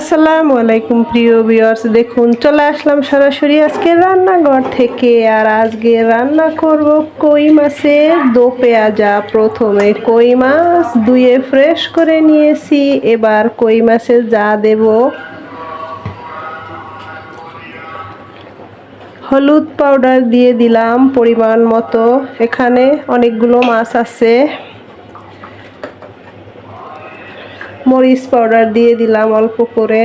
আসসালামু আলাইকুম প্রিয় ভিউয়ার্স দেখুন, চলে আসলাম সরাসরি আজকে রান্নাঘর থেকে। আর আজকে রান্না করব কই মাছের দো পেঁয়াজা। প্রথমে কই মাছ ধুয়ে ফ্রেশ করে নিয়েছি। এবার কই মাছের যা দেব। হলুদ পাউডার দিয়ে দিলাম পরিমাণ মতো। এখানে অনেকগুলো মাছ আছে। মরিচ পাউডার দিয়ে দিলাম অল্প করে।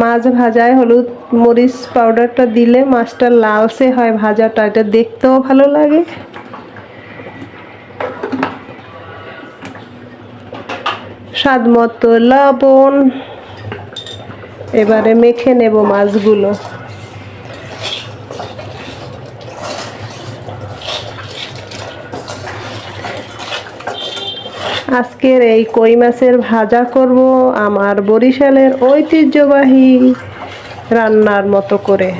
মাছ ভাজায় হলুদ মরিচ পাউডারটা দিলে মাছটা লালসে হয় ভাজাটা, এটা দেখতেও ভালো লাগে। স্বাদ মতো লবণ। এবারে মেখে নেব মাছগুলো। আজকের এই কই মাছের ভাজা করব আমার বরিশালের ঐতিহ্যবাহী রান্নার মতো করে।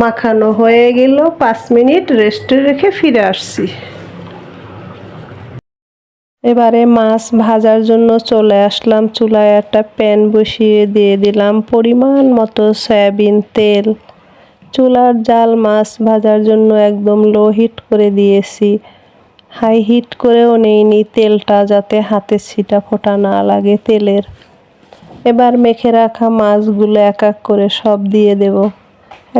মাখানো হয়ে গেল, পাঁচ মিনিট রেস্টে রেখে ফিরে আসছি। এবারে মাছ ভাজার জন্য চলে আসলাম চুলায় একটা প্যান বসিয়ে দিয়ে দিলাম পরিমাণ মতো সয়াবিন তেল। চুলার জাল মাছ ভাজার জন্য একদম লো হিট করে দিয়েছি। হাই হিট করেও নেইনি তেলটা যাতে হাতে ছিটা ফোটা না লাগে তেলের। এবার মেখে রাখা মাছগুলো এক এক করে সব দিয়ে দেব।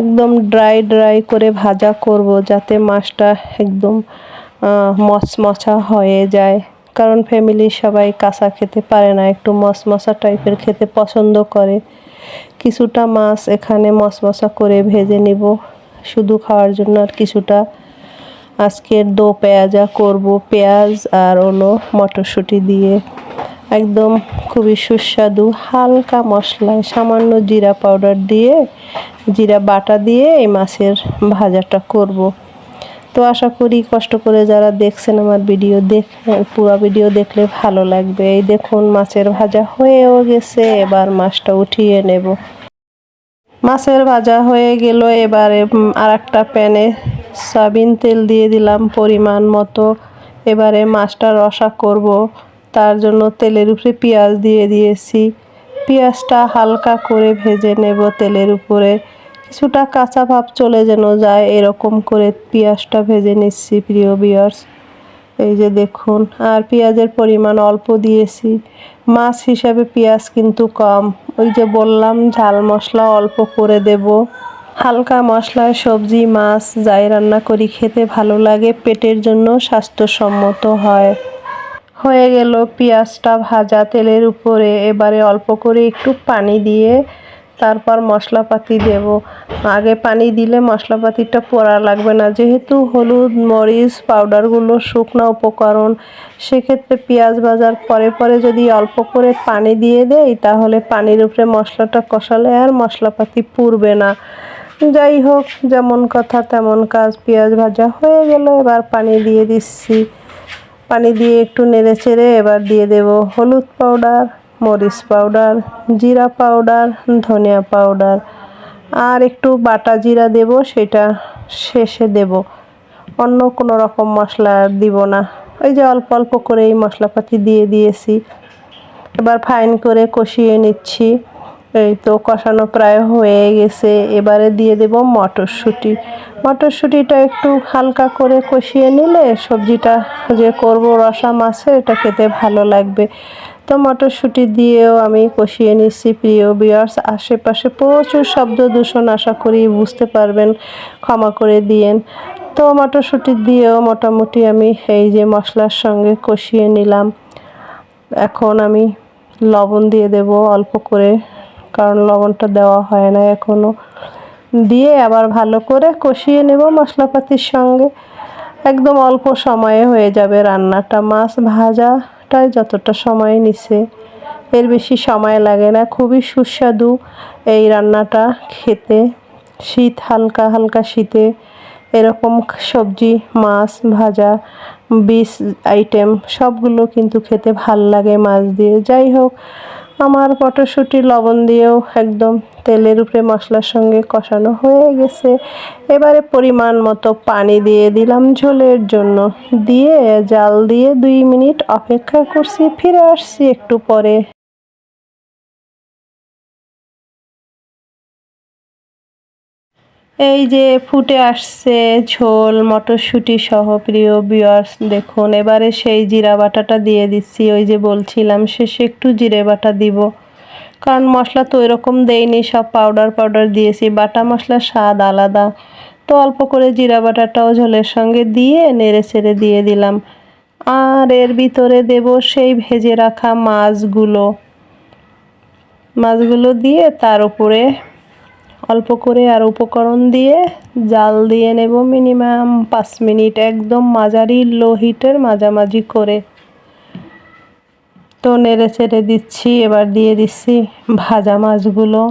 একদম ড্রাই ড্রাই করে ভাজা করব যাতে মাছটা একদম মচমচা হয়ে যায়। কারণ ফ্যামিলির সবাই কাঁচা খেতে পারে না, একটু মশমশা টাইপের খেতে পছন্দ করে। কিছুটা মাছ এখানে মশমশা করে ভেজে নিব। শুধু খাওয়ার জন্য আর কিছুটা। আজকের দো পেঁয়াজা করব, পেঁয়াজ আর হলো মটরশুঁটি দিয়ে। একদম খুবই সুস্বাদু, হালকা মশলায় সামান্য জিরা পাউডার দিয়ে, জিরা বাটা দিয়ে এই মাছের ভাজাটা করব। তো আশা করি কষ্ট করে যারা দেখছেন আমার ভিডিও দেখ, পুরো ভিডিও দেখলে ভালো লাগবে। এই দেখুন মাছের ভাজা হয়েও গেছে, এবার মাছটা উঠিয়ে নেব। মাছের ভাজা হয়ে গেল, এবারে আর একটা প্যানে সয়াবিন তেল দিয়ে দিলাম পরিমাণ মতো। এবারে মাছটা রসা করব, তার জন্য তেলের উপরে পেঁয়াজ দিয়ে দিয়েছি। পেঁয়াজটা হালকা করে ভেজে নেব তেলের উপরে। কিছুটা কাঁচা ভাব চলে যেন যায়, এরকম করে পেঁয়াজটা ভেজে নিচ্ছি প্রিয় বিয়ার্স এই যে দেখুন, আর পেঁয়াজের পরিমাণ অল্প দিয়েছি। মাছ হিসাবে পেঁয়াজ কিন্তু কম। ওই যে বললাম, ঝাল মশলা অল্প করে দেব। হালকা মশলায় সবজি, মাছ, যাই রান্না করি, খেতে ভালো লাগে, পেটের জন্য স্বাস্থ্যসম্মত হয়। হয়ে গেল পেঁয়াজটা ভাজা তেলের উপরে। এবারে অল্প করে একটু পানি দিয়ে তারপর মশলাপাতি দেব। আগে পানি দিলে মশলাপাতিটা পোড়া লাগবে না। যেহেতু হলুদ, মরিচ, পাউডারগুলো শুকনো উপকরণ, সেক্ষেত্রে পেঁয়াজ ভাজার পরে পরে যদি অল্প করে পানি দিয়ে দেই, তাহলে পানির উপরে মশলাটা কষালে আর মশলাপাতি পুড়বে না। যাই হোক, যেমন কথা তেমন কাজ। পেঁয়াজ ভাজা হয়ে গেল, এবার পানি দিয়ে দিচ্ছি। পানি দিয়ে একটু নেড়ে চেড়ে এবার দিয়ে দেব। হলুদ পাউডার। মরিচ পাউডার, জিরা পাউডার, ধনিয়া পাউডার আর একটু বাটা জিরা দেব, সেটা শেষে দেব। অন্য কোনো রকম মশলা দিব না। ওই যে অল্প অল্প করে এই মশলাপাতি দিয়ে দিয়েছি। এবার ফাইন করে কষিয়ে নিচ্ছি। এই তো কষানো প্রায় হয়ে গেছে। এবারে দিয়ে দেব মটরশুঁটি। মটরশুঁটিটা একটু হালকা করে কষিয়ে নিলে সবজিটা যে করব, রসা মাছে, এটা খেতে ভালো লাগবে। তো মটরশুঁটি দিয়েও আমি কষিয়ে নিচ্ছি। প্রিয় বিয়ার্স আশেপাশে প্রচুর শব্দ দূষণ আশা করি বুঝতে পারবেন। ক্ষমা করে দিয়েন। তো মটরশুঁটি দিয়েও মোটামুটি আমি এই যে মশলার সঙ্গে কষিয়ে নিলাম। এখন আমি লবণ দিয়ে দেব অল্প করে, কারণ লবণটা দেওয়া হয় না এখনও দিয়ে আবার ভালো করে কষিয়ে নেব মশলাপাতির সঙ্গে। একদম অল্প সময়ে হয়ে যাবে রান্নাটা। মাছ ভাজাটাই যতটা সময় নিছে, এর বেশি সময় লাগে না। খুবই সুস্বাদু এই রান্নাটা খেতে। শীত, হালকা হালকা শীতে এরকম সবজি, মাছ, ভাজা বিষ আইটেম সবগুলো কিন্তু খেতে ভালো লাগে মাছ দিয়ে। যাই হোক আমার মটরশুঁটি লবণ দিয়েও একদম তেলের উপরে মশলার সঙ্গে কষানো হয়ে গেছে। এবারে পরিমাণ মতো পানি দিয়ে দিলাম ঝোলের জন্য। দিয়ে জাল দিয়ে দুই মিনিট অপেক্ষা করছি, ফিরে আসছি একটু পরে। এই যে ফুটে আসছে ঝোল, মটরশুঁটি সহ প্রিয় বিয়ার্স দেখুন, এবারে সেই জিরা বাটাটা দিয়ে দিচ্ছি। ওই যে বলছিলাম, শেষে একটু জিরে বাটা দিব। কারণ মশলা তো ওইরকম দেয়নি সব পাউডার পাউডার দিয়েছি। বাটা মশলার স্বাদ আলাদা। তো অল্প করে জিরা বাটাটাও ঝোলের সঙ্গে দিয়ে নেড়ে ছেড়ে দিয়ে দিলাম। আর এর ভিতরে দেব সেই ভেজে রাখা মাছগুলো। মাছগুলো দিয়ে তার উপরে অল্প করে আর উপকরণ দিয়ে জাল দিয়ে নেব মিনিমাম পাঁচ মিনিট, একদম মাঝারি লো হিটের মাঝামাঝি করে। তো নেড়ে চেড়ে দিচ্ছি, এবার দিয়ে দিচ্ছি ভাজা মাছগুলো।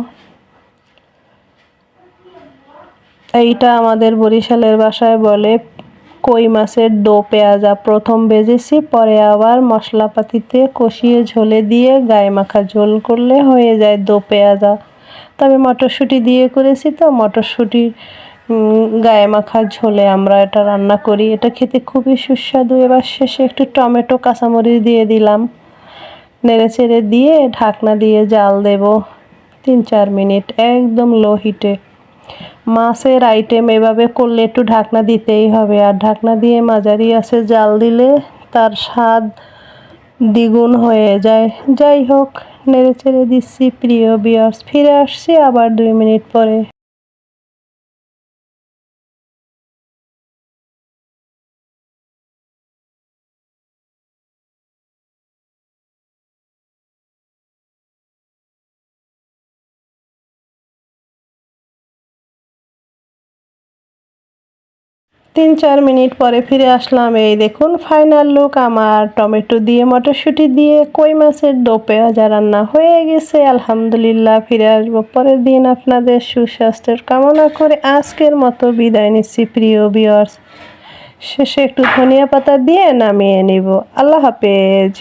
এইটা আমাদের বরিশালের বাসায় বলে কই মাছের দো পেঁয়াজা। প্রথম ভেজেছি, পরে আবার মশলাপাতিতে কষিয়ে ঝোলে দিয়ে গায়ে মাখা ঝোল করলে হয়ে যায় দো পেঁয়াজা। তবে মটরশুঁটি দিয়ে করেছি তো, মটরশুঁটির গায়ে মাখা ঝোলে আমরা এটা রান্না করি। এটা খেতে খুবই সুস্বাদু। এবার শেষে একটু টমেটো, কাঁচামরিচ দিয়ে দিলাম। নেড়ে চেড়ে দিয়ে ঢাকনা দিয়ে জাল দেব তিন চার মিনিট একদম লো হিটে। মাছের আইটেম এভাবে করলে একটু ঢাকনা দিতেই হবে। আর ঢাকনা দিয়ে মাঝারি আছে জাল দিলে তার স্বাদ দ্বিগুণ হয়ে যায়। যাই হোক নেড়ে চেড়ে দিচ্ছি প্রিয় বিয়ার্স ফিরে আসছি আবার দুই মিনিট পরে। তিন চার মিনিট পরে ফিরে আসলাম। এই দেখুন ফাইনাল লুক আমার টমেটো দিয়ে, মটরশুঁটি দিয়ে, কই মাছের দো পেঁয়াজা রান্না হয়ে গেছে। আলহামদুলিল্লাহ, ফিরে আসব পরের দিন আপনাদের সুস্বাস্থ্যের কামনা করে আজকের মতো বিদায় নিচ্ছি, প্রিয় বিয়ার্স শেষে একটু ধনিয়া পাতা দিয়ে নামিয়ে নিব। আল্লাহ হাফেজ।